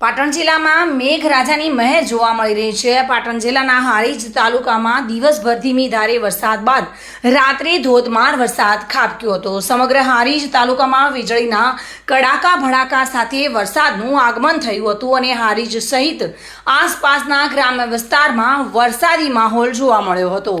પાટણ જિલ્લામાં મેઘરાજાની મહેર જોવા મળી રહી છે. પાટણ જિલ્લાના હારીજ તાલુકામાં દિવસભર ધીમી ધારે વરસાદ બાદ રાત્રે ધોધમાર વરસાદ ખાબક્યો હતો. સમગ્ર હારીજ તાલુકામાં વીજળીના કડાકા ભડાકા સાથે વરસાદનું આગમન થયું હતું અને હારીજ સહિત આસપાસના ગ્રામ્ય વિસ્તારમાં વરસાદી માહોલ જોવા મળ્યો હતો.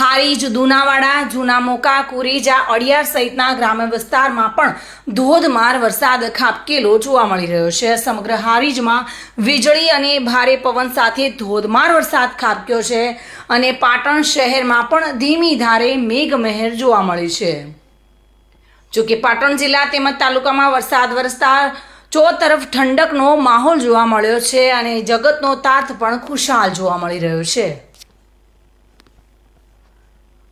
હારીજ દુનાવાડા જૂના મોકા કુરેજા, અડિયાર સહિતના ગ્રામ્ય વિસ્તારમાં પણ ધોધમાર વરસાદ ખાબકેલો જોવા મળી રહ્યો છે. સમગ્ર હારીજમાં વીજળી અને ભારે પવન સાથે ધોધમાર વરસાદ ખાબક્યો છે અને પાટણ શહેરમાં પણ ધીમી ધારે મેઘમહેર જોવા મળી છે. જોકે પાટણ જિલ્લા તેમજ તાલુકામાં વરસાદ વરસતા ચો તરફ ઠંડકનો માહોલ જોવા મળ્યો છે અને જગતનો તાત પણ ખુશાલ જોવા મળી રહ્યો છે.